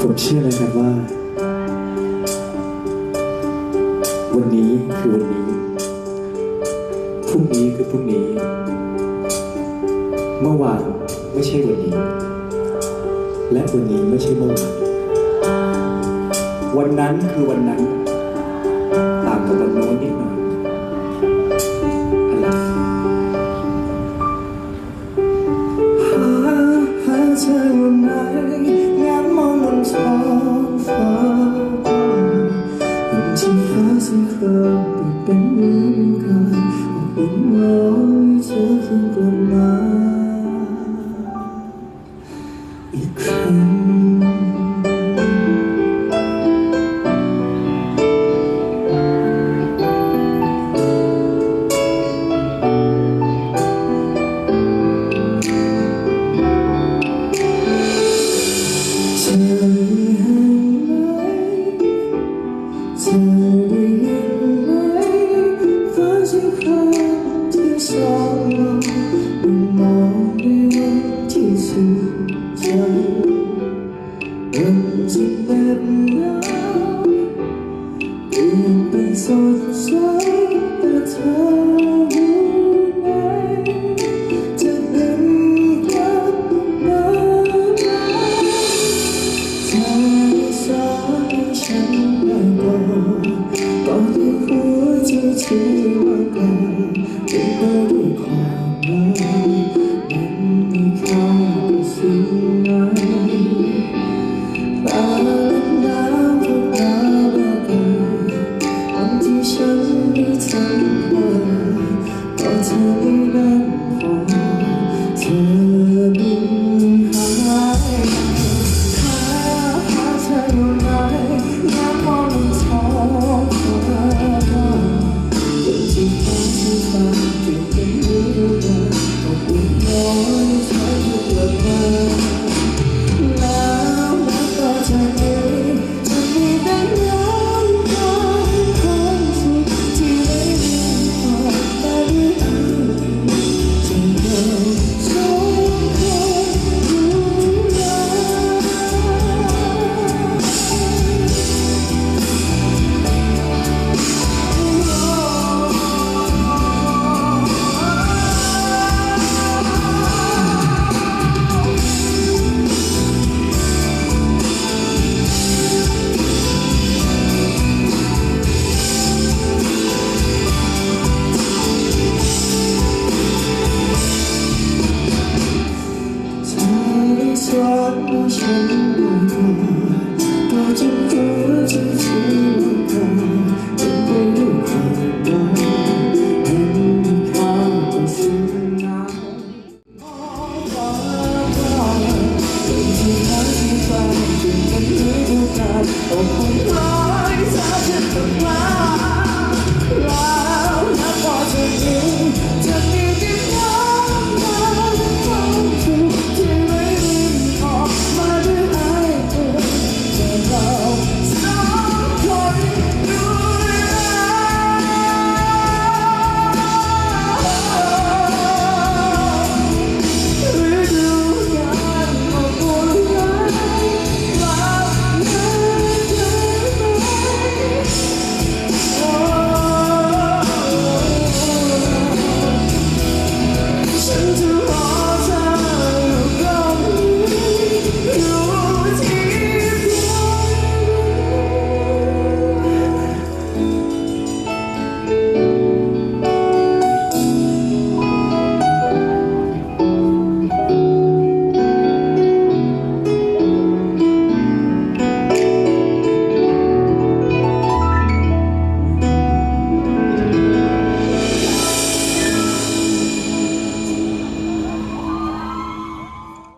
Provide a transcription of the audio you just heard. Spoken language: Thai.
ผมเชื่อเลยนะว่า วันนี้คือวันนี้ พรุ่งนี้คือพรุ่งนี้ เมื่อวานไม่ใช่วันนี้ และวันนี้ไม่ใช่เมื่อวานวันนั้นคือวันนั้น ต่างกับวันโน้นนิดหน่อยอะไรเธอน sẽ không bị đánh cả một đêm nói sẽ không còn mãi. ตื่นจะเป็นหนาวตื่นเป็นสดใสแต่เธอ 穿过旋律。